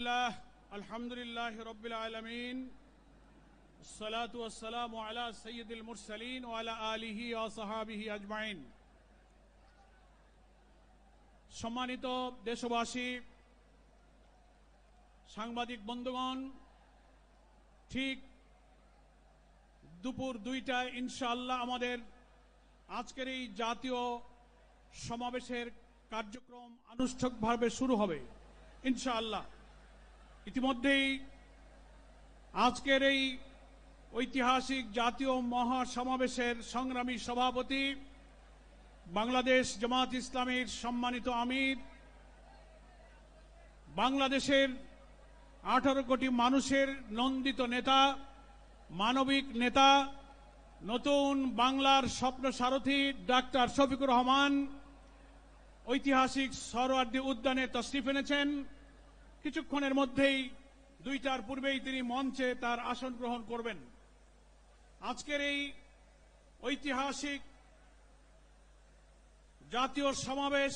الله الحمد لله رب العالمين الصلاة والسلام على سيد المرسلين وعلى آله وصحابه أجمعين সম্মানিত দেশবাসী সাংবাদিক বন্ধুগণ ঠিক দুপুর দুইটায় ইনশাআল্লাহ আমাদের আজকের এই জাতীয় সমাবেশের কার্যক্রম আনুষ্ঠানিকভাবে শুরু হবে ইনশাআল্লাহ ইতিমধ্যেই আজকের এই ঐতিহাসিক জাতীয় মহাসমাবেশের সংগ্রামী সভাপতি বাংলাদেশ জামাত ইসলামীর সম্মানিত আমির, বাংলাদেশের আঠারো কোটি মানুষের নন্দিত নেতা, মানবিক নেতা, নতুন বাংলার স্বপ্ন সারথী ডাক্তার শফিকুর রহমান, ঐতিহাসিক সরোয়ার্দী উদ্যানে তশরিফ এনেছেন। কিছুক্ষণের মধ্যেই, দুইটার পূর্বেই তিনি মঞ্চে তার আসন গ্রহণ করবেন। আজকের এই ঐতিহাসিক জাতীয় সমাবেশ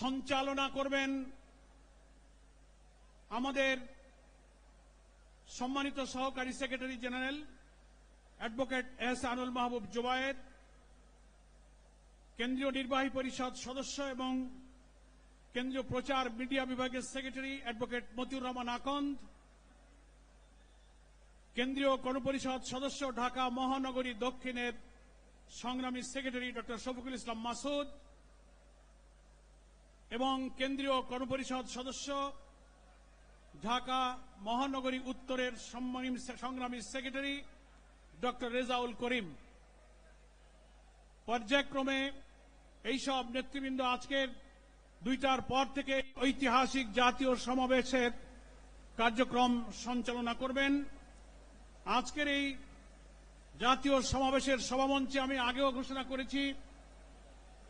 সঞ্চালনা করবেন আমাদের সম্মানিত সহকারী secretary general advocate S Anul Mahbub Zubair, কেন্দ্রীয় নির্বাহী পরিষদ সদস্য এবং কেন্দ্রীয় প্রচার মিডিয়া বিভাগের সেক্রেটারি অ্যাডভোকেট মতিউর রহমান আকন্দ, কেন্দ্রীয় গণপরিষদ সদস্য ঢাকা মহানগরী দক্ষিণের সংগ্রামী সেক্রেটারি ডক্টর শফিকুল ইসলাম মাসুদ এবং কেন্দ্রীয় গণপরিষদ সদস্য ঢাকা মহানগরী উত্তরের সংগ্রামী সেক্রেটারি ডক্টর রেজাউল করিম। পর্যায়ক্রমে এইসব নেতৃবৃন্দ আজকের দুইটার পর থেকে ঐতিহাসিক জাতীয় সমাবেশের কার্যক্রম সঞ্চালনা করবেন। আজকের এই জাতীয় সমাবেশের সভামঞ্চে আমি আগেও ঘোষণা করেছি,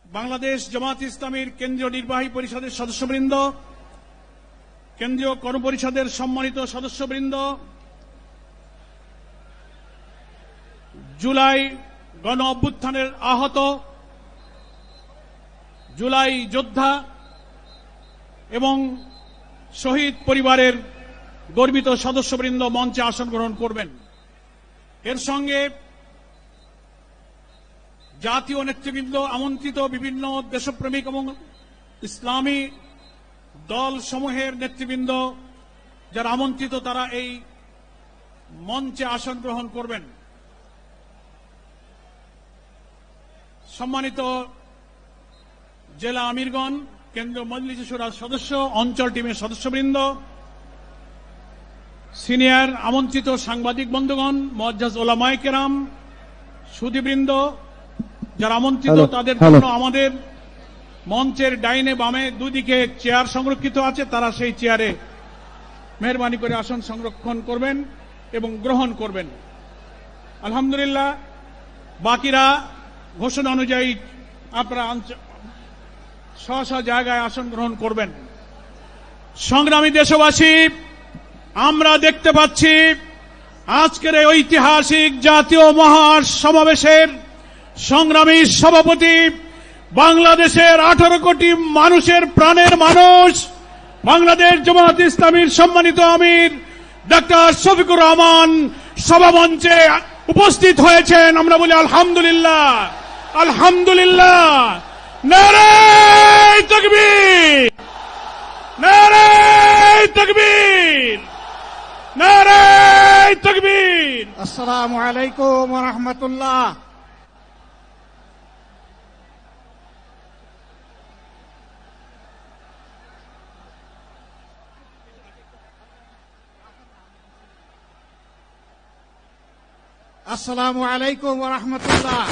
বাংলাদেশ জামাত ইসলামীর কেন্দ্রীয় নির্বাহী পরিষদের সদস্যবৃন্দ, কেন্দ্রীয় কর্মপরিষদের সম্মানিত সদস্যবৃন্দ। জুলাই গণ অভ্যুত্থানের আহত, জুলাই যোদ্ধা এবং শহীদ পরিবারের গর্বিত সদস্যবৃন্দ মঞ্চে আসন গ্রহণ করবেন। এর সঙ্গে জাতীয় নেতৃবৃন্দ, আমন্ত্রিত বিভিন্ন দেশপ্রেমিক এবং ইসলামী দল সমূহের নেতৃবৃন্দ, যারা আমন্ত্রিত, তারা এই মঞ্চে আসন গ্রহণ করবেন। সম্মানিত জেলা আমিরগণ কেন্দ্রীয় মজলিস সুরার সদস্য অঞ্চল টিমের সদস্যবৃন্দ সিনিয়র আমন্ত্রিত সাংবাদিক বন্ধুগণ মজ্জাজ ওলামাই কেরাম সুদীবৃন্দ যারা আমন্ত্রিত তাদের জন্য আমাদের মঞ্চের ডাইনে বামে দুদিকে চেয়ার সংরক্ষিত আছে তারা সেই চেয়ারে মেহরবানি করে আসন সংরক্ষণ করবেন এবং গ্রহণ করবেন। আলহামদুলিল্লাহ বাকিরা ঘোষণা অনুযায়ী আপনারা স্ব জায়গায় আসন গ্রহণ করবেন। সংগ্রামী দেশবাসী, আমরা দেখতে পাচ্ছি আজকের এই ঐতিহাসিক জাতীয় মহাসমাবেশের সংগ্রামী সভাপতি, বাংলাদেশের আঠারো কোটি মানুষের প্রাণের মানুষ, বাংলাদেশ জামাত ইসলামীর সম্মানিত আমির, ডাক্তার শফিকুর রহমান সভামঞ্চে উপস্থিত হয়েছেন। আমরা বলি আলহামদুলিল্লাহ আলহামদুলিল্লাহ। ناري تكبير ناري تكبير ناري تكبير السلام عليكم ورحمة الله. السلام عليكم ورحمة الله.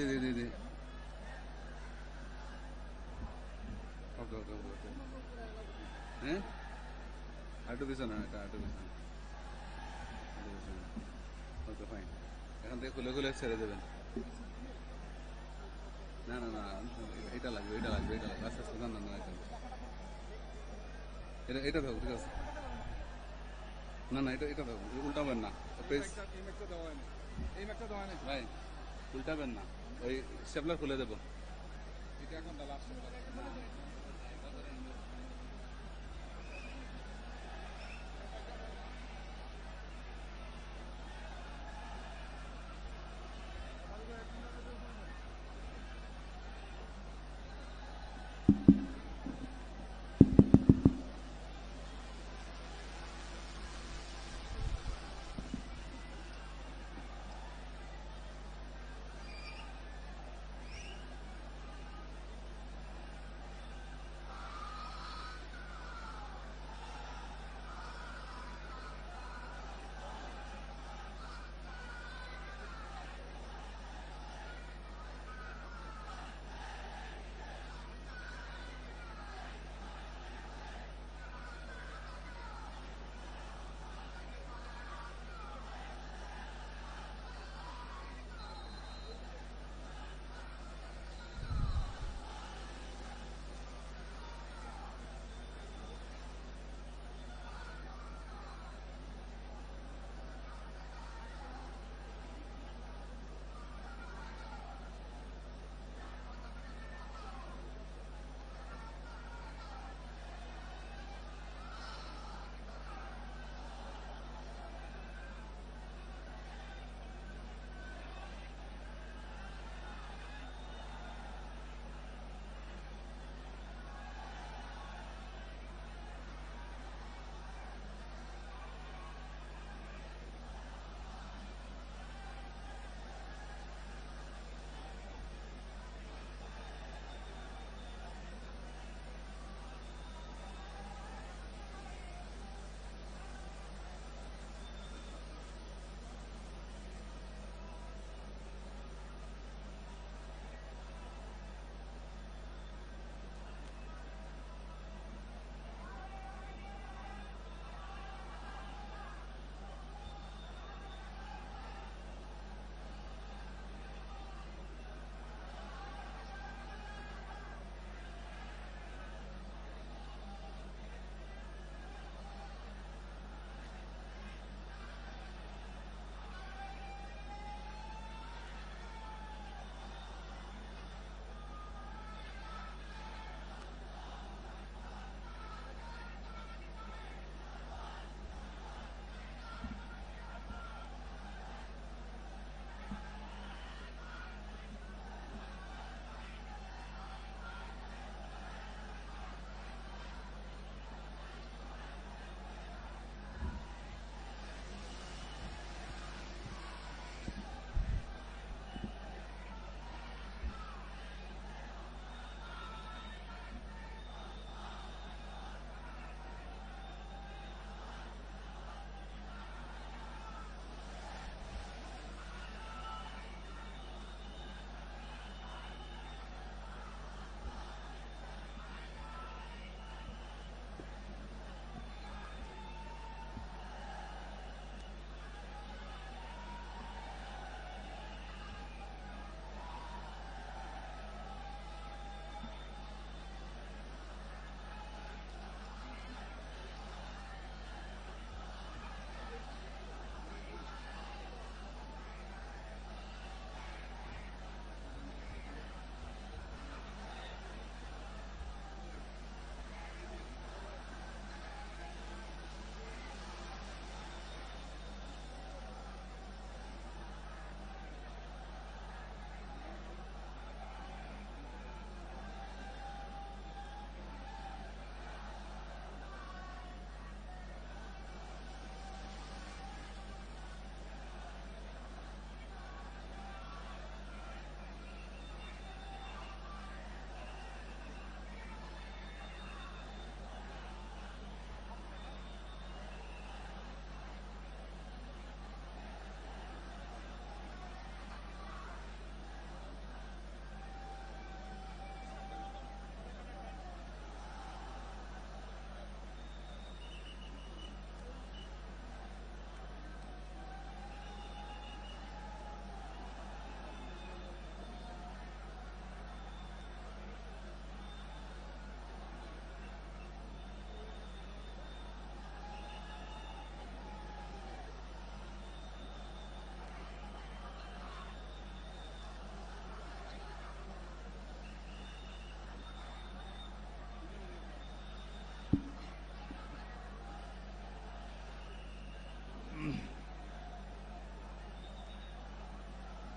দি দি দি দি ওকে ওকে ওকে ওকে। হ্যাঁ? আরেকটু পিছনে এটা আরেকটু পিছনে ওকে ফাইন এখান থেকে খুলে খুলে ছেড়ে দেবেন। না না না এটা লাগবে এটা লাগবে এটা লাগবে। আস্তে আস্তে না না না এটা এটা থাকুক ঠিক আছে। না না এটা এটা থাকুক উল্টাবেন না। পেজ এই ম্যাচটা দেওয়া নেই ভাই উল্টাবেন না। ওই স্টেপলার খুলে দেবো। এটা এখন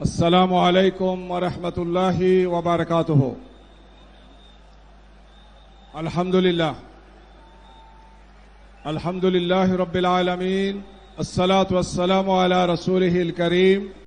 السلام عليكم ورحمة الله وبركاته. الحمد لله. الحمد لله رب العالمين. الصلاة والسلام على رسوله الكريم.